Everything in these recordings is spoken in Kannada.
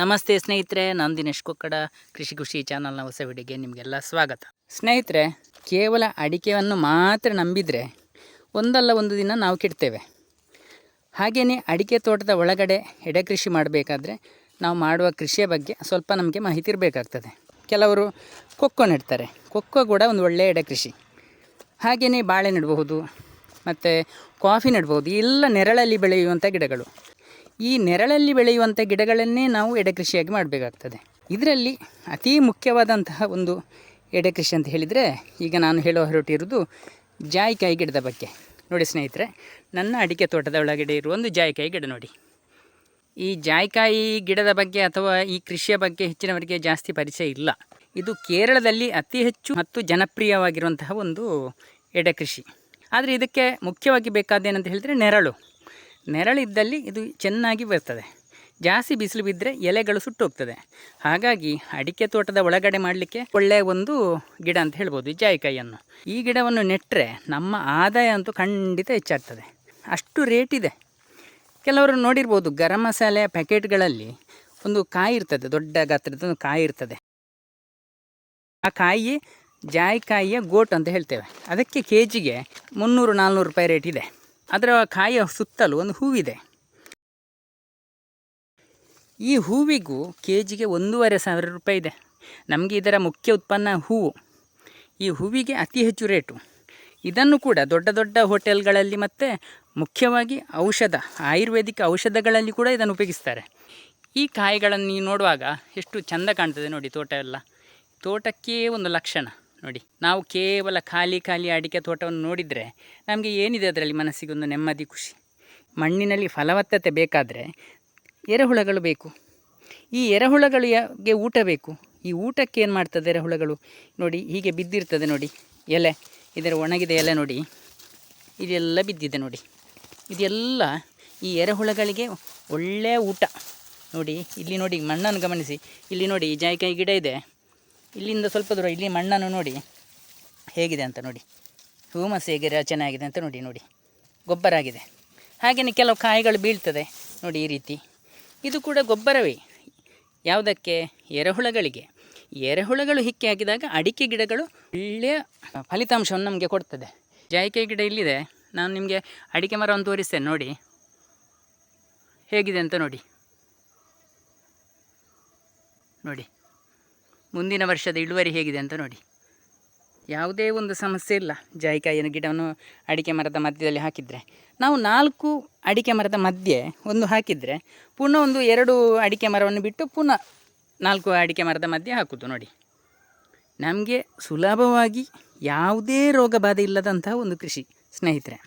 ನಮಸ್ತೆ ಸ್ನೇಹಿತರೆ, ನಾನು ದಿನೇಶ್ ಕೊಕ್ಕಡ, ಕೃಷಿ ಖುಷಿ ಚಾನಲ್ನ ಹೊಸ ವಿಡಿಯೋಗೆ ನಿಮಗೆಲ್ಲ ಸ್ವಾಗತ. ಸ್ನೇಹಿತರೆ, ಕೇವಲ ಅಡಿಕೆಯನ್ನು ಮಾತ್ರ ನಂಬಿದರೆ ಒಂದಲ್ಲ ಒಂದು ದಿನ ನಾವು ಕೆಡ್ತೇವೆ. ಹಾಗೆಯೇ ಅಡಿಕೆ ತೋಟದ ಒಳಗಡೆ ಎಡೆ ಕೃಷಿ ಮಾಡಬೇಕಾದ್ರೆ ನಾವು ಮಾಡುವ ಕೃಷಿಯ ಬಗ್ಗೆ ಸ್ವಲ್ಪ ನಮಗೆ ಮಾಹಿತಿ ಇರಬೇಕಾಗ್ತದೆ. ಕೆಲವರು ಕೊಕ್ಕೋ ನೆಡ್ತಾರೆ. ಕೊಕ್ಕೋ ಕೂಡ ಒಂದು ಒಳ್ಳೆಯ ಎಡೆ ಕೃಷಿ. ಹಾಗೆಯೇ ಬಾಳೆ ನೆಡಬಹುದು, ಮತ್ತು ಕಾಫಿ ನೆಡ್ಬೋದು ಎಲ್ಲ ನೆರಳಲ್ಲಿ ಬೆಳೆಯುವಂಥ ಗಿಡಗಳು. ಈ ನೆರಳಲ್ಲಿ ಬೆಳೆಯುವಂಥ ಗಿಡಗಳನ್ನೇ ನಾವು ಎಡೆ ಕೃಷಿಯಾಗಿ ಮಾಡಬೇಕಾಗ್ತದೆ. ಇದರಲ್ಲಿ ಅತೀ ಮುಖ್ಯವಾದಂತಹ ಒಂದು ಎಡೆ ಕೃಷಿ ಅಂತ ಹೇಳಿದರೆ ಈಗ ನಾನು ಹೇಳೋ ಹೊರಟಿರುವುದು ಜಾಯಿಕಾಯಿ ಗಿಡದ ಬಗ್ಗೆ. ನೋಡಿ ಸ್ನೇಹಿತರೆ, ನನ್ನ ಅಡಿಕೆ ತೋಟದ ಒಳಗಡೆ ಇರುವ ಒಂದು ಜಾಯಿಕಾಯಿ ಗಿಡ ನೋಡಿ. ಈ ಜಾಯಿಕಾಯಿ ಗಿಡದ ಬಗ್ಗೆ ಅಥವಾ ಈ ಕೃಷಿಯ ಬಗ್ಗೆ ಹೆಚ್ಚಿನವರಿಗೆ ಜಾಸ್ತಿ ಪರಿಚಯ ಇಲ್ಲ. ಇದು ಕೇರಳದಲ್ಲಿ ಅತಿ ಹೆಚ್ಚು ಮತ್ತು ಜನಪ್ರಿಯವಾಗಿರುವಂತಹ ಒಂದು ಎಡೆ ಕೃಷಿ. ಆದರೆ ಇದಕ್ಕೆ ಮುಖ್ಯವಾಗಿ ಬೇಕಾದೇನಂತ ಹೇಳಿದರೆ ನೆರಳು. ನೆರಳಿದ್ದಲ್ಲಿ ಇದು ಚೆನ್ನಾಗಿ ಬರ್ತದೆ. ಜಾಸ್ತಿ ಬಿಸಿಲು ಬಿದ್ದರೆ ಎಲೆಗಳು ಸುಟ್ಟೋಗ್ತದೆ. ಹಾಗಾಗಿ ಅಡಿಕೆ ತೋಟದ ಒಳಗಡೆ ಮಾಡಲಿಕ್ಕೆ ಒಳ್ಳೆಯ ಒಂದು ಗಿಡ ಅಂತ ಹೇಳ್ಬೋದು ಜಾಯಿಕಾಯಿಯನ್ನು. ಈ ಗಿಡವನ್ನು ನೆಟ್ಟರೆ ನಮ್ಮ ಆದಾಯ ಅಂತೂ ಖಂಡಿತ ಹೆಚ್ಚಾಗ್ತದೆ. ಅಷ್ಟು ರೇಟ್ ಇದೆ. ಕೆಲವರು ನೋಡಿರ್ಬೋದು ಗರಂ ಮಸಾಲೆಯ ಪ್ಯಾಕೆಟ್ಗಳಲ್ಲಿ ಒಂದು ಕಾಯಿ ಇರ್ತದೆ, ದೊಡ್ಡ ಗಾತ್ರದ ಒಂದು ಕಾಯಿ ಇರ್ತದೆ. ಆ ಕಾಯಿ ಜಾಯಿಕಾಯಿಯ ಗೋಟ್ ಅಂತ ಹೇಳ್ತೇವೆ. ಅದಕ್ಕೆ ಕೆ ಜಿಗೆ ಮುನ್ನೂರು, ನಾಲ್ನೂರು ರೂಪಾಯಿ ರೇಟ್ ಇದೆ. ಅದರ ಕಾಯಿಯ ಸುತ್ತಲೂ ಒಂದು ಹೂವಿದೆ. ಈ ಹೂವಿಗೂ ಕೆ ಜಿಗೆ ಒಂದೂವರೆ ಸಾವಿರ ರೂಪಾಯಿ ಇದೆ. ನಮಗೆ ಇದರ ಮುಖ್ಯ ಉತ್ಪನ್ನ ಹೂವು. ಈ ಹೂವಿಗೆ ಅತಿ ಹೆಚ್ಚು ರೇಟು. ಇದನ್ನು ಕೂಡ ದೊಡ್ಡ ದೊಡ್ಡ ಹೋಟೆಲ್ಗಳಲ್ಲಿ ಮತ್ತು ಮುಖ್ಯವಾಗಿ ಔಷಧ, ಆಯುರ್ವೇದಿಕ್ ಔಷಧಗಳಲ್ಲಿ ಕೂಡ ಇದನ್ನು ಉಪಯೋಗಿಸ್ತಾರೆ. ಈ ಕಾಯಿಗಳನ್ನು ನೀವು ನೋಡುವಾಗ ಎಷ್ಟು ಚೆಂದ ಕಾಣ್ತದೆ ನೋಡಿ ತೋಟ ಎಲ್ಲ. ತೋಟಕ್ಕೇ ಒಂದು ಲಕ್ಷಣ. ನೋಡಿ, ನಾವು ಕೇವಲ ಖಾಲಿ ಖಾಲಿ ಅಡಿಕೆ ತೋಟವನ್ನು ನೋಡಿದರೆ ನಮಗೆ ಏನಿದೆ ಅದರಲ್ಲಿ ಮನಸ್ಸಿಗೆ ಒಂದು ನೆಮ್ಮದಿ, ಖುಷಿ? ಮಣ್ಣಿನಲ್ಲಿ ಫಲವತ್ತತೆ ಬೇಕಾದರೆ ಎರೆಹುಳಗಳು ಬೇಕು. ಈ ಎರೆಹುಳಗಳಿಗೆ ಊಟ ಬೇಕು. ಈ ಊಟಕ್ಕೆ ಏನು ಮಾಡ್ತದೆ ಎರೆಹುಳಗಳು? ನೋಡಿ, ಹೀಗೆ ಬಿದ್ದಿರ್ತದೆ ನೋಡಿ, ಎಲೆ. ಇದರ ಒಣಗಿದ ಎಲೆ ನೋಡಿ, ಇದೆಲ್ಲ ಬಿದ್ದಿದೆ ನೋಡಿ. ಇದೆಲ್ಲ ಈ ಎರೆಹುಳಗಳಿಗೆ ಒಳ್ಳೆಯ ಊಟ. ನೋಡಿ, ಇಲ್ಲಿ ನೋಡಿ, ಮಣ್ಣನ್ನು ಗಮನಿಸಿ. ಇಲ್ಲಿ ನೋಡಿ, ಜಾಯಿಕಾಯಿ ಗಿಡ ಇದೆ. ಇಲ್ಲಿಂದ ಸ್ವಲ್ಪ ದೂರ, ಇಲ್ಲಿ ಮಣ್ಣನ್ನು ನೋಡಿ. ಹೇಗಿದೆ ಅಂತ ನೋಡಿ. ಹೂಮಸ್ ಹೇಗೆ ರಚನೆ ಆಗಿದೆ ಅಂತ ನೋಡಿ ನೋಡಿ. ಗೊಬ್ಬರ ಆಗಿದೆ ಹಾಗೆಯೇ ಕೆಲವು ಕಾಯಿಗಳು ಬೀಳ್ತದೆ ನೋಡಿ ಈ ರೀತಿ. ಇದು ಕೂಡ ಗೊಬ್ಬರವೇ. ಯಾವುದಕ್ಕೆ? ಎರೆಹುಳಗಳಿಗೆ. ಎರೆಹುಳಗಳು ಹಿಕ್ಕಿ ಹಾಕಿದಾಗ ಅಡಿಕೆ ಗಿಡಗಳು ಒಳ್ಳೆಯ ಫಲಿತಾಂಶವನ್ನು ನಮಗೆ ಕೊಡ್ತದೆ. ಜಾಯಿಕೆ ಗಿಡ ಇಲ್ಲಿದೆ. ನಾನು ನಿಮಗೆ ಅಡಿಕೆ ಮರವನ್ನು ತೋರಿಸ್ತೇನೆ, ನೋಡಿ. ಹೇಗಿದೆ ಅಂತ ನೋಡಿ. ನೋಡಿ. ಮುಂದಿನ ವರ್ಷದ ಇಳುವರಿ ಹೇಗಿದೆ ಅಂತ ನೋಡಿ. ಯಾವುದೇ ಒಂದು ಸಮಸ್ಯೆ ಇಲ್ಲ. ಜಾಯಿಕಾಯಿನ ಗಿಡವನ್ನು ಅಡಿಕೆ ಮರದ ಮಧ್ಯದಲ್ಲಿ ಹಾಕಿದರೆ. ನಾವು ನಾಲ್ಕು ಅಡಿಕೆ ಮರದ ಮಧ್ಯೆ ಒಂದು ಹಾಕಿದರೆ ಪುನಃ ಒಂದು ಎರಡು ಅಡಿಕೆ ಮರವನ್ನು ಬಿಟ್ಟು ಪುನಃ ನಾಲ್ಕು ಅಡಿಕೆ ಮರದ ಮಧ್ಯೆ ಹಾಕೋದು ನೋಡಿ. ನಮಗೆ ಸುಲಭವಾಗಿ ಯಾವುದೇ ರೋಗ ಬಾಧೆ ಇಲ್ಲದಂತಹ ಒಂದು ಕೃಷಿ ಸ್ನೇಹಿತರೆ.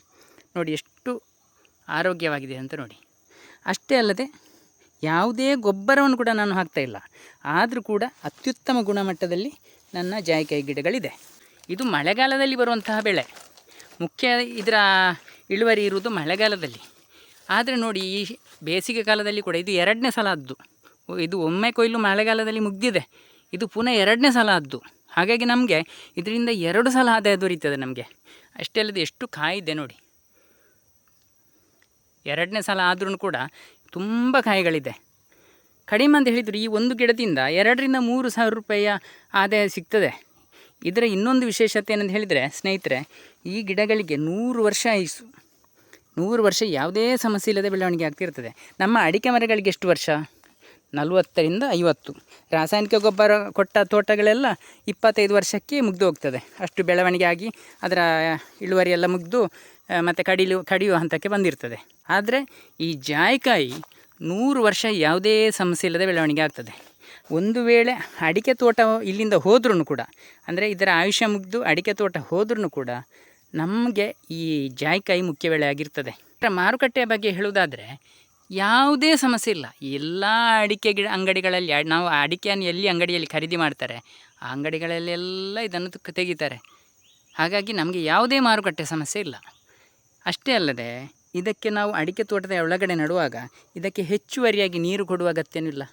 ನೋಡಿ ಎಷ್ಟು ಆರೋಗ್ಯವಾಗಿದೆ ಅಂತ ನೋಡಿ. ಅಷ್ಟೇ ಅಲ್ಲದೆ ಯಾವುದೇ ಗೊಬ್ಬರವನ್ನು ಕೂಡ ನಾನು ಹಾಕ್ತಾ ಇಲ್ಲ. ಆದರೂ ಕೂಡ ಅತ್ಯುತ್ತಮ ಗುಣಮಟ್ಟದಲ್ಲಿ ನನ್ನ ಜಾಯಿಕಾಯಿ ಗಿಡಗಳಿದೆ. ಇದು ಮಳೆಗಾಲದಲ್ಲಿ ಬರುವಂತಹ ಬೆಳೆ. ಮುಖ್ಯ ಇದರ ಇಳುವರಿ ಇರುವುದು ಮಳೆಗಾಲದಲ್ಲಿ. ಆದರೆ ನೋಡಿ, ಈ ಬೇಸಿಗೆ ಕಾಲದಲ್ಲಿ ಕೂಡ ಇದು ಎರಡನೇ ಸಲ ಆದ್ದು ಇದು ಒಮ್ಮೆ ಕೊಯ್ಲು ಮಳೆಗಾಲದಲ್ಲಿ ಮುಗ್ದಿದೆ. ಇದು ಪುನಃ ಎರಡನೇ ಸಲ ಆದ್ದು ಹಾಗಾಗಿ ನಮಗೆ ಇದರಿಂದ ಎರಡು ಸಲ ಆದಾಯ ದೊರೀತದೆ ನಮಗೆ. ಅಷ್ಟೇ ಅಲ್ಲದೆ ಎಷ್ಟು ಕಾಯಿದೆ ನೋಡಿ. ಎರಡನೇ ಸಲ ಆದ್ರೂ ಕೂಡ ತುಂಬ ಕಾಯಿಗಳಿದೆ. ಕಡಿಮೆ ಅಂತ ಹೇಳಿದರು ಈ ಒಂದು ಗಿಡದಿಂದ ಎರಡರಿಂದ ಮೂರು ಸಾವಿರ ರೂಪಾಯಿಯ ಆದಾಯ ಸಿಗ್ತದೆ. ಇದರ ಇನ್ನೊಂದು ವಿಶೇಷತೆ ಏನಂತ ಹೇಳಿದರೆ, ಸ್ನೇಹಿತರೆ, ಈ ಗಿಡಗಳಿಗೆ ನೂರು ವರ್ಷ ಆಯಿಸು ನೂರು ವರ್ಷ ಯಾವುದೇ ಸಮಸ್ಯೆ ಇಲ್ಲದೆ ಬೆಳವಣಿಗೆ ಆಗ್ತಿರ್ತದೆ. ನಮ್ಮ ಅಡಿಕೆ ಮರಗಳಿಗೆ ಎಷ್ಟು ವರ್ಷ? ನಲವತ್ತರಿಂದ ಐವತ್ತು. ರಾಸಾಯನಿಕ ಗೊಬ್ಬರ ಕೊಟ್ಟ ತೋಟಗಳೆಲ್ಲ ಇಪ್ಪತ್ತೈದು ವರ್ಷಕ್ಕೆ ಮುಗ್ದು ಹೋಗ್ತದೆ. ಅಷ್ಟು ಬೆಳವಣಿಗೆ ಆಗಿ ಅದರ ಇಳುವರಿ ಎಲ್ಲ ಮುಗಿದು ಮತ್ತು ಕಡಿಲು, ಕಡಿಯುವ ಹಂತಕ್ಕೆ ಬಂದಿರ್ತದೆ. ಆದರೆ ಈ ಜಾಯಿಕಾಯಿ ನೂರು ವರ್ಷ ಯಾವುದೇ ಸಮಸ್ಯೆ ಇಲ್ಲದೆ ಬೆಳವಣಿಗೆ ಆಗ್ತದೆ. ಒಂದು ವೇಳೆ ಅಡಿಕೆ ತೋಟ ಇಲ್ಲಿಂದ ಹೋದ್ರೂ ಕೂಡ, ಅಂದರೆ ಇದರ ಆಯುಷ್ಯ ಮುಗಿದು ಅಡಿಕೆ ತೋಟ ಹೋದ್ರೂ ಕೂಡ ನಮಗೆ ಈ ಜಾಯಿಕಾಯಿ ಮುಖ್ಯ ಬೆಳೆ ಆಗಿರ್ತದೆ. ಮಾರುಕಟ್ಟೆಯ ಬಗ್ಗೆ ಹೇಳುವುದಾದರೆ ಯಾವುದೇ ಸಮಸ್ಯೆ ಇಲ್ಲ. ಎಲ್ಲ ಅಡಿಕೆ ಗಿಡ ಅಂಗಡಿಗಳಲ್ಲಿ ನಾವು ಅಡಿಕೆಯನ್ನು ಎಲ್ಲಿ ಅಂಗಡಿಯಲ್ಲಿ ಖರೀದಿ ಮಾಡ್ತಾರೆ, ಆ ಅಂಗಡಿಗಳಲ್ಲೆಲ್ಲ ಇದನ್ನು ತೆಗೀತಾರೆ. ಹಾಗಾಗಿ ನಮಗೆ ಯಾವುದೇ ಮಾರುಕಟ್ಟೆ ಸಮಸ್ಯೆ ಇಲ್ಲ. ಅಷ್ಟೇ ಅಲ್ಲದೆ, ಇದಕ್ಕೆ ನಾವು ಅಡಿಕೆ ತೋಟದ ಒಳಗಡೆ ನಡುವಾಗ ಇದಕ್ಕೆ ಹೆಚ್ಚುವರಿಯಾಗಿ ನೀರು ಕೊಡುವ ಅಗತ್ಯವಿಲ್ಲ.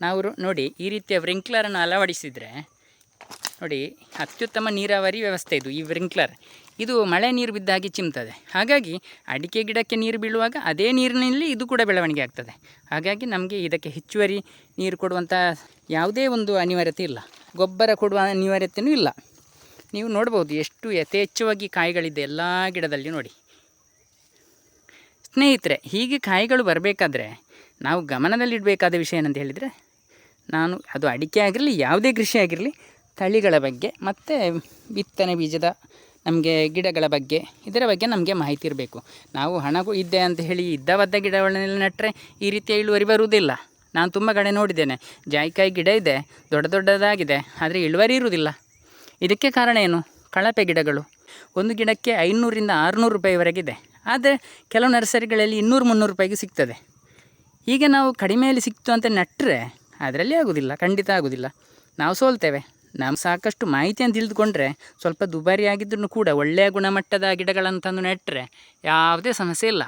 ನಾವು ನೋಡಿ, ಈ ರೀತಿಯ ವ್ರಿಂಕ್ಲರನ್ನು ಅಳವಡಿಸಿದರೆ, ನೋಡಿ, ಅತ್ಯುತ್ತಮ ನೀರಾವರಿ ವ್ಯವಸ್ಥೆ ಇದು, ಈ ವ್ರಿಂಕ್ಲರ್. ಇದು ಮಳೆ ನೀರು ಬಿದ್ದಾಗಿ ಚಿಮ್ತದೆ. ಹಾಗಾಗಿ ಅಡಿಕೆ ಗಿಡಕ್ಕೆ ನೀರು ಬೀಳುವಾಗ ಅದೇ ನೀರಿನಲ್ಲಿ ಇದು ಕೂಡ ಬೆಳವಣಿಗೆ ಆಗ್ತದೆ. ಹಾಗಾಗಿ ನಮಗೆ ಇದಕ್ಕೆ ಹೆಚ್ಚುವರಿ ನೀರು ಕೊಡುವಂಥ ಯಾವುದೇ ಒಂದು ಅನಿವಾರ್ಯತೆ ಇಲ್ಲ. ಗೊಬ್ಬರ ಕೊಡುವ ಅನಿವಾರ್ಯತೆಯೂ ಇಲ್ಲ. ನೀವು ನೋಡ್ಬೋದು ಎಷ್ಟು ಯಥೇಚ್ಛವಾಗಿ ಕಾಯಿಗಳಿದೆ ಎಲ್ಲ ಗಿಡದಲ್ಲಿ ನೋಡಿ. ಸ್ನೇಹಿತರೆ, ಹೀಗೆ ಕಾಯಿಗಳು ಬರಬೇಕಾದ್ರೆ ನಾವು ಗಮನದಲ್ಲಿಡಬೇಕಾದ ವಿಷಯ ಏನಂತ ಹೇಳಿದರೆ, ನಾನು ಅದು ಅಡಿಕೆ ಆಗಿರಲಿ, ಯಾವುದೇ ಕೃಷಿ ಆಗಿರಲಿ, ತಳಿಗಳ ಬಗ್ಗೆ ಮತ್ತು ಬಿತ್ತನೆ ಬೀಜದ ನಮಗೆ ಗಿಡಗಳ ಬಗ್ಗೆ, ಇದರ ಬಗ್ಗೆ ನಮಗೆ ಮಾಹಿತಿ ಇರಬೇಕು. ನಾವು ಹಣಗೂ ಇದ್ದೆ ಅಂತ ಹೇಳಿ ಇದ್ದವದ್ದ ಗಿಡಗಳನ್ನೆಲ್ಲ ನೆಟ್ಟರೆ ಈ ರೀತಿಯ ಇಳುವರಿ ಬರುವುದಿಲ್ಲ. ನಾನು ತುಂಬ ಕಡೆ ನೋಡಿದ್ದೇನೆ. ಜಾಯಿಕಾಯಿ ಗಿಡ ಇದೆ, ದೊಡ್ಡ ದೊಡ್ಡದಾಗಿದೆ, ಆದರೆ ಇಳುವರಿ ಇರುವುದಿಲ್ಲ. ಇದಕ್ಕೆ ಕಾರಣ ಏನು? ಕಳಪೆ ಗಿಡಗಳು. ಒಂದು ಗಿಡಕ್ಕೆ ಐನೂರಿಂದ ಆರುನೂರು ರೂಪಾಯಿವರೆಗಿದೆ ಆದರೆ ಕೆಲವು ನರ್ಸರಿಗಳಲ್ಲಿ ಇನ್ನೂರು, ಮುನ್ನೂರು ರೂಪಾಯಿಗೆ ಸಿಗ್ತದೆ. ಈಗ ನಾವು ಕಡಿಮೆಯಲ್ಲಿ ಸಿಕ್ತು ಅಂತ ನೆಟ್ಟರೆ ಅದರಲ್ಲಿ ಆಗೋದಿಲ್ಲ, ಖಂಡಿತ ಆಗೋದಿಲ್ಲ. ನಾವು ಸೋಲ್ತೇವೆ. ನಾವು ಸಾಕಷ್ಟು ಮಾಹಿತಿಯನ್ನು ತಿಳಿದುಕೊಂಡ್ರೆ ಸ್ವಲ್ಪ ದುಬಾರಿ ಆಗಿದ್ರೂ ಕೂಡ ಒಳ್ಳೆಯ ಗುಣಮಟ್ಟದ ಗಿಡಗಳನ್ನು ತಂದು ನೆಟ್ಟರೆ ಯಾವುದೇ ಸಮಸ್ಯೆ ಇಲ್ಲ.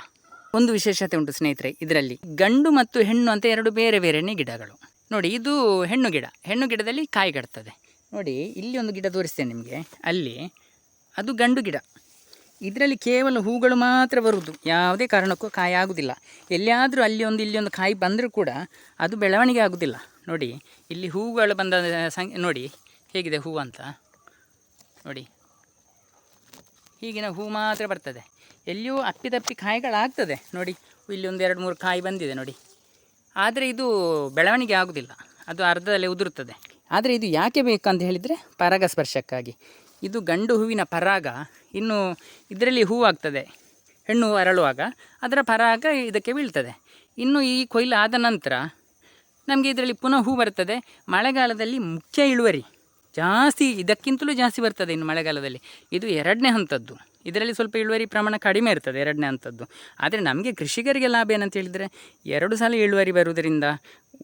ಒಂದು ವಿಶೇಷತೆ ಉಂಟು ಸ್ನೇಹಿತರೆ, ಇದರಲ್ಲಿ ಗಂಡು ಮತ್ತು ಹೆಣ್ಣು ಅಂತ ಎರಡು ಬೇರೆ ಬೇರೆಯೇ ಗಿಡಗಳು. ನೋಡಿ, ಇದು ಹೆಣ್ಣು ಗಿಡ. ಹೆಣ್ಣು ಗಿಡದಲ್ಲಿ ಕಾಯಿ ಕಡ್ತದೆ ನೋಡಿ, ಇಲ್ಲಿ ಒಂದು ಗಿಡ ತೋರಿಸ್ತೇನೆ ನಿಮಗೆ. ಅಲ್ಲಿ ಅದು ಗಂಡು ಗಿಡ. ಇದರಲ್ಲಿ ಕೇವಲ ಹೂಗಳು ಮಾತ್ರ ಬರುವುದು. ಯಾವುದೇ ಕಾರಣಕ್ಕೂ ಕಾಯಿ ಆಗುವುದಿಲ್ಲ ಎಲ್ಲಿಯಾದರೂ ಅಲ್ಲಿ ಒಂದು, ಇಲ್ಲಿ ಒಂದು ಕಾಯಿ ಬಂದರೂ ಕೂಡ ಅದು ಬೆಳವಣಿಗೆ ಆಗುವುದಿಲ್ಲ ನೋಡಿ, ಇಲ್ಲಿ ಹೂಗಳು ಬಂದ ಸಂಖ್ಯೆ ನೋಡಿ ಹೇಗಿದೆ ಹೂವು ಅಂತ? ನೋಡಿ. ಹೀಗಿನ ಹೂ ಮಾತ್ರ ಬರ್ತದೆ. ಎಲ್ಲಿಯೂ ಅಪ್ಪಿತಪ್ಪಿ ಕಾಯಿಗಳಾಗ್ತದೆ. ನೋಡಿ ಇಲ್ಲಿ ಒಂದು ಎರಡು ಮೂರು ಕಾಯಿ ಬಂದಿದೆ ನೋಡಿ. ಆದರೆ ಇದು ಬೆಳವಣಿಗೆ ಆಗೋದಿಲ್ಲ. ಅದು ಅರ್ಧದಲ್ಲೇ ಉದುರುತ್ತದೆ. ಆದರೆ ಇದು ಯಾಕೆ ಬೇಕಂತ ಹೇಳಿದರೆ ಪರಾಗಸ್ಪರ್ಶಕ್ಕಾಗಿ. ಇದು ಗಂಡು ಹೂವಿನ ಪರಾಗ. ಇನ್ನು ಇದರಲ್ಲಿ ಹೂವಾಗ್ತದೆ ಹೆಣ್ಣು ಅರಳುವಾಗ ಅದರ ಪರಾಗ ಇದಕ್ಕೆ ಬೀಳ್ತದೆ. ಇನ್ನು ಈ ಕೊಯ್ಲು ಆದ ನಂತರ ನಮಗೆ ಇದರಲ್ಲಿ ಪುನಃ ಹೂ ಬರ್ತದೆ. ಮಳೆಗಾಲದಲ್ಲಿ ಮುಖ್ಯ ಇಳುವರಿ. ಜಾಸ್ತಿ ಇದಕ್ಕಿಂತಲೂ ಜಾಸ್ತಿ ಬರ್ತದೆ ಇನ್ನು ಮಳೆಗಾಲದಲ್ಲಿ. ಇದು ಎರಡನೇ ಹಂತದ್ದು. ಇದರಲ್ಲಿ ಸ್ವಲ್ಪ ಇಳುವರಿ ಪ್ರಮಾಣ ಕಡಿಮೆ ಇರ್ತದೆ ಎರಡನೇ ಹಂತದ್ದು. ಆದರೆ ನಮಗೆ ಕೃಷಿಕರಿಗೆ ಲಾಭ ಏನಂತ ಹೇಳಿದರೆ ಎರಡು ಸಲ ಇಳುವರಿ ಬರುವುದರಿಂದ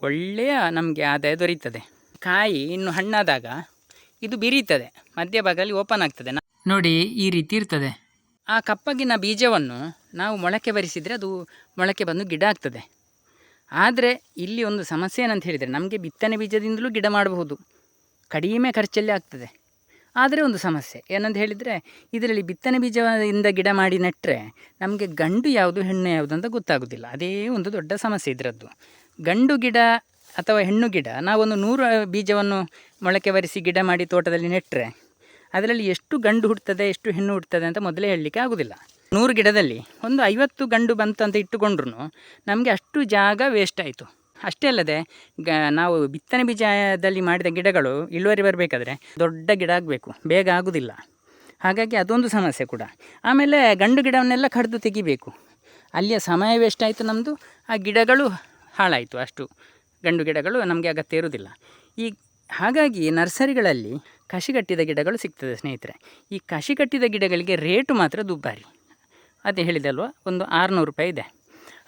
ಒಳ್ಳೆಯ ನಮಗೆ ಆದಾಯ ದೊರೀತದೆ. ಕಾಯಿ ಇನ್ನು ಹಣ್ಣಾದಾಗ ಇದು ಬಿರಿಯುತ್ತದೆ ಮಧ್ಯಭಾಗದಲ್ಲಿ ಓಪನ್ ಆಗ್ತದೆ. ನ- ನೋಡಿ ಈ ರೀತಿ ಇರ್ತದೆ. ಆ ಕಪ್ಪಗಿನ ಬೀಜವನ್ನು ನಾವು ಮೊಳಕೆ ಬರಿಸಿದರೆ ಅದು ಮೊಳಕೆ ಬಂದು ಗಿಡ ಆಗ್ತದೆ. ಆದರೆ ಇಲ್ಲಿ ಒಂದು ಸಮಸ್ಯೆ ಏನಂತ ಹೇಳಿದರೆ ನಮಗೆ ಬಿತ್ತನೆ ಬೀಜದಿಂದಲೂ ಗಿಡ ಮಾಡಬಹುದು. ಕಡಿಮೆ ಖರ್ಚಲ್ಲಿ ಆಗ್ತದೆ. ಆದರೆ ಒಂದು ಸಮಸ್ಯೆ, ಏನಂತ ಹೇಳಿದರೆ ಇದರಲ್ಲಿ ಬಿತ್ತನೆ ಬೀಜದಿಂದ ಗಿಡ ಮಾಡಿ ನೆಟ್ಟರೆ ನಮಗೆ ಗಂಡು ಯಾವುದು, ಹೆಣ್ಣು ಯಾವುದು ಅಂತ ಗೊತ್ತಾಗೋದಿಲ್ಲ. ಅದೇ ಒಂದು ದೊಡ್ಡ ಸಮಸ್ಯೆ ಇದರದ್ದು. ಗಂಡು ಗಿಡ ಅಥವಾ ಹೆಣ್ಣು ಗಿಡ, ನಾವೊಂದು ನೂರು ಬೀಜವನ್ನು ಮೊಳಕೆ ಬರಿಸಿ ಗಿಡ ಮಾಡಿ ತೋಟದಲ್ಲಿ ನೆಟ್ಟರೆ ಅದರಲ್ಲಿ ಎಷ್ಟು ಗಂಡು ಹುಡ್ತದೆ ಎಷ್ಟು ಹೆಣ್ಣು ಹುಡ್ತದೆ ಅಂತ ಮೊದಲೇ ಹೇಳಲಿಕ್ಕೆ ಆಗೋದಿಲ್ಲ. ನೂರು ಗಿಡದಲ್ಲಿ ಒಂದು ಐವತ್ತು ಗಂಡು ಬಂತು ಅಂತ ಇಟ್ಟುಕೊಂಡ್ರು ನಮಗೆ ಅಷ್ಟು ಜಾಗ ವೇಸ್ಟ್ ಆಯಿತು. ಅಷ್ಟೇ ಅಲ್ಲದೆ, ಗ, ನಾವು ಬಿತ್ತನೆ ಬೀಜದಲ್ಲಿ ಮಾಡಿದ ಗಿಡಗಳು ಇಳುವರಿ ಬರಬೇಕಾದ್ರೆ ದೊಡ್ಡ ಗಿಡ ಆಗಬೇಕು, ಬೇಗ ಆಗೋದಿಲ್ಲ. ಹಾಗಾಗಿ ಅದೊಂದು ಸಮಸ್ಯೆ ಕೂಡ. ಆಮೇಲೆ ಗಂಡು ಗಿಡವನ್ನೆಲ್ಲ ಕಡಿದು ತೆಗಿಬೇಕು. ಅಲ್ಲಿಯ ಸಮಯ ವೇಸ್ಟ್ ಆಯಿತು ನಮ್ಮದು ಆ ಗಿಡಗಳು ಹಾಳಾಯಿತು ಅಷ್ಟು. ಗಂಡು ಗಿಡಗಳು ನಮಗೆ ಅಗತ್ಯ ಇರುವುದಿಲ್ಲ ಈ, ಹಾಗಾಗಿ ನರ್ಸರಿಗಳಲ್ಲಿ ಕಸಿಗಟ್ಟಿದ ಗಿಡಗಳು ಸಿಗ್ತದೆ ಸ್ನೇಹಿತರೆ. ಈ ಕಸಿಗಟ್ಟಿದ ಗಿಡಗಳಿಗೆ ರೇಟು ಮಾತ್ರ ದುಬಾರಿ. ಅದೇ ಹೇಳಿದಲ್ವ ಒಂದು ಆರುನೂರು ರೂಪಾಯಿ ಇದೆ.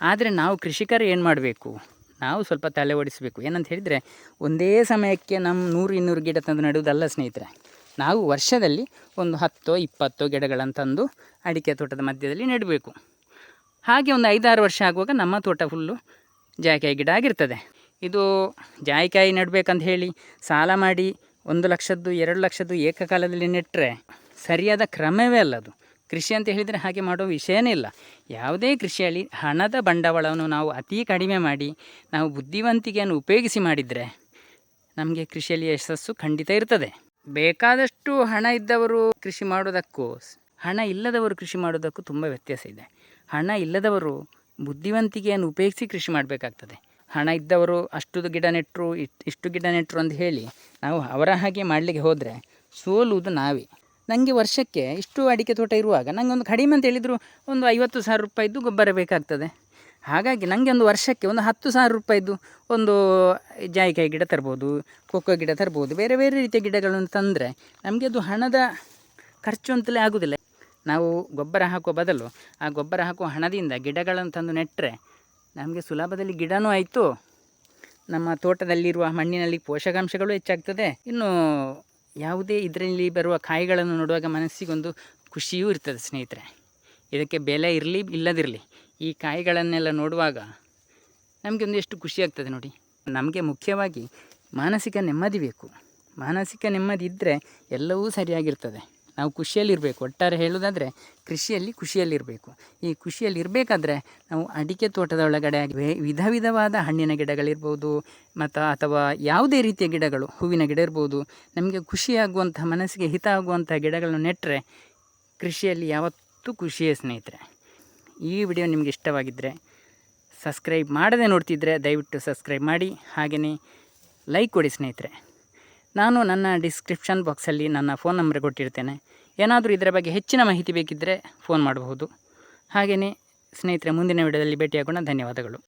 ಆದರೆ ನಾವು ಕೃಷಿಕರು ಏನು ಮಾಡಬೇಕು? ನಾವು ಸ್ವಲ್ಪ ತಲೆ ಓಡಿಸಬೇಕು. ಏನಂತ ಹೇಳಿದರೆ, ಒಂದೇ ಸಮಯಕ್ಕೆ ನಮ್ಮ ನೂರು ಇನ್ನೂರು ಗಿಡ ತಂದು ನೆಡುವುದಲ್ಲ ಸ್ನೇಹಿತರೆ. ನಾವು ವರ್ಷದಲ್ಲಿ ಒಂದು ಹತ್ತೋ ಇಪ್ಪತ್ತೋ ಗಿಡಗಳನ್ನು ತಂದು ಅಡಿಕೆ ತೋಟದ ಮಧ್ಯದಲ್ಲಿ ನೆಡಬೇಕು. ಹಾಗೆ ಒಂದು ಐದಾರು ವರ್ಷ ಆಗುವಾಗ ನಮ್ಮ ತೋಟ ಫುಲ್ಲು ಜಾಯಿಕಾಯಿ ಗಿಡ ಆಗಿರ್ತದೆ. ಇದು ಜಾಯಿಕಾಯಿ ನೆಡಬೇಕಂತ ಹೇಳಿ ಸಾಲ ಮಾಡಿ ಒಂದು ಲಕ್ಷದ್ದು, ಎರಡು ಲಕ್ಷದ್ದು ಏಕಕಾಲದಲ್ಲಿ ನೆಟ್ಟರೆ ಸರಿಯಾದ ಕ್ರಮವೇ ಅಲ್ಲ ಅದು. ಕೃಷಿ ಅಂತ ಹೇಳಿದರೆ ಹಾಗೆ ಮಾಡೋ ವಿಷಯನೇ ಇಲ್ಲ. ಯಾವುದೇ ಕೃಷಿಯಲ್ಲಿ ಹಣದ ಬಂಡವಾಳವನ್ನು ನಾವು ಅತಿ ಕಡಿಮೆ ಮಾಡಿ, ನಾವು ಬುದ್ಧಿವಂತಿಕೆಯನ್ನು ಉಪಯೋಗಿಸಿ ಮಾಡಿದರೆ ನಮಗೆ ಕೃಷಿಯಲ್ಲಿ ಯಶಸ್ಸು ಖಂಡಿತ ಇರ್ತದೆ. ಬೇಕಾದಷ್ಟು ಹಣ ಇದ್ದವರು ಕೃಷಿ ಮಾಡೋದಕ್ಕೂ, ಹಣ ಇಲ್ಲದವರು ಕೃಷಿ ಮಾಡೋದಕ್ಕೂ ತುಂಬ ವ್ಯತ್ಯಾಸ ಇದೆ. ಹಣ ಇಲ್ಲದವರು ಬುದ್ಧಿವಂತಿಕೆಯನ್ನು ಉಪಯೋಗಿಸಿ ಕೃಷಿ ಮಾಡಬೇಕಾಗ್ತದೆ. ಹಣ ಇದ್ದವರು ಅಷ್ಟು ಗಿಡ ನೆಟ್ಟರು ಇಷ್ಟು ಗಿಡ ನೆಟ್ಟರು ಅಂತ ಹೇಳಿ ನಾವು ಅವರ ಹಾಗೆ ಮಾಡಲಿಕ್ಕೆ ಹೋದರೆ ಸೋಲುವುದು ನಾವೇ. ನನಗೆ ವರ್ಷಕ್ಕೆ ಇಷ್ಟು ಅಡಿಕೆ ತೋಟ ಇರುವಾಗ ನನಗೆ ಒಂದು ಕಡಿಮೆ ಅಂತ ಹೇಳಿದರೂ ಒಂದು ಐವತ್ತು ಸಾವಿರ ರೂಪಾಯಿದ್ದು ಗೊಬ್ಬರ ಬೇಕಾಗ್ತದೆ. ಹಾಗಾಗಿ ನನಗೆ ಒಂದು ವರ್ಷಕ್ಕೆ ಒಂದು ಹತ್ತು ಸಾವಿರ ರೂಪಾಯಿದ್ದು ಒಂದು ಜಾಯಿಕಾಯಿ ಗಿಡ ತರ್ಬೋದು ಕೊಕ್ಕೋ ಗಿಡ ತರ್ಬೋದು, ಬೇರೆ ಬೇರೆ ರೀತಿಯ ಗಿಡಗಳನ್ನು ತಂದರೆ ನಮಗೆ ಅದು ಹಣದ ಖರ್ಚು ಅಂತಲೇ ಆಗೋದಿಲ್ಲ. ನಾವು ಗೊಬ್ಬರ ಹಾಕುವ ಬದಲು ಆ ಗೊಬ್ಬರ ಹಾಕುವ ಹಣದಿಂದ ಗಿಡಗಳನ್ನು ತಂದು ನೆಟ್ಟರೆ ನಮಗೆ ಸುಲಭದಲ್ಲಿ ಗಿಡನೂ ಆಯಿತು. ನಮ್ಮ ತೋಟದಲ್ಲಿರುವ ಮಣ್ಣಿನಲ್ಲಿ ಪೋಷಕಾಂಶಗಳು ಹೆಚ್ಚಾಗ್ತದೆ. ಇನ್ನು ಯಾವುದೇ ಇದರಲ್ಲಿ ಬರುವ ಕಾಯಿಗಳನ್ನು ನೋಡುವಾಗ ಮನಸ್ಸಿಗೊಂದು ಖುಷಿಯೂ ಇರ್ತದೆ ಸ್ನೇಹಿತರೆ. ಇದಕ್ಕೆ ಬೆಲೆ ಇರಲಿ ಇಲ್ಲದಿರಲಿ, ಈ ಕಾಯಿಗಳನ್ನೆಲ್ಲ ನೋಡುವಾಗ ನಮಗೆ ಒಂದು ಎಷ್ಟು ಖುಷಿ ಆಗ್ತದೆ ನೋಡಿ. ನಮಗೆ ಮುಖ್ಯವಾಗಿ ಮಾನಸಿಕ ನೆಮ್ಮದಿ ಬೇಕು. ಮಾನಸಿಕ ನೆಮ್ಮದಿ ಇದ್ದರೆ ಎಲ್ಲವೂ ಸರಿಯಾಗಿರ್ತದೆ. ನಾವು ಖುಷಿಯಲ್ಲಿರಬೇಕು. ಒಟ್ಟಾರೆ ಹೇಳೋದಾದರೆ ಕೃಷಿಯಲ್ಲಿ ಖುಷಿಯಲ್ಲಿರಬೇಕು. ಈ ಖುಷಿಯಲ್ಲಿ ಇರಬೇಕಾದ್ರೆ ನಾವು ಅಡಿಕೆ ತೋಟದ ಒಳಗಡೆ ವಿಧ ವಿಧವಾದ ಹಣ್ಣಿನ ಗಿಡಗಳಿರ್ಬೋದು, ಮತ್ತು ಅಥವಾ ಯಾವುದೇ ರೀತಿಯ ಗಿಡಗಳು, ಹೂವಿನ ಗಿಡ ಇರ್ಬೋದು, ನಮಗೆ ಖುಷಿಯಾಗುವಂಥ ಮನಸ್ಸಿಗೆ ಹಿತ ಆಗುವಂಥ ಗಿಡಗಳನ್ನು ನೆಟ್ಟರೆ ಕೃಷಿಯಲ್ಲಿ ಯಾವತ್ತೂ ಖುಷಿಯೇ ಸ್ನೇಹಿತರೆ. ಈ ವಿಡಿಯೋ ನಿಮಗೆ ಇಷ್ಟವಾಗಿದ್ದರೆ ಸಬ್ಸ್ಕ್ರೈಬ್ ಮಾಡದೆ ನೋಡ್ತಿದ್ರೆ ದಯವಿಟ್ಟು ಸಬ್ಸ್ಕ್ರೈಬ್ ಮಾಡಿ. ಹಾಗೆಯೇ ಲೈಕ್ ಕೊಡಿ ಸ್ನೇಹಿತರೆ. ನಾನು ನನ್ನ ಡಿಸ್ಕ್ರಿಪ್ಷನ್ ಬಾಕ್ಸಲ್ಲಿ ನನ್ನ ಫೋನ್ ನಂಬರ್ ಕೊಟ್ಟಿರ್ತೇನೆ. ಏನಾದರೂ ಇದರ ಬಗ್ಗೆ ಹೆಚ್ಚಿನ ಮಾಹಿತಿ ಬೇಕಿದ್ದರೆ ಫೋನ್ ಮಾಡಬಹುದು. ಹಾಗೆಯೇ ಸ್ನೇಹಿತರೆ, ಮುಂದಿನ ವಿಡಿಯೋದಲ್ಲಿ ಭೇಟಿಯಾಗೋಣ. ಧನ್ಯವಾದಗಳು.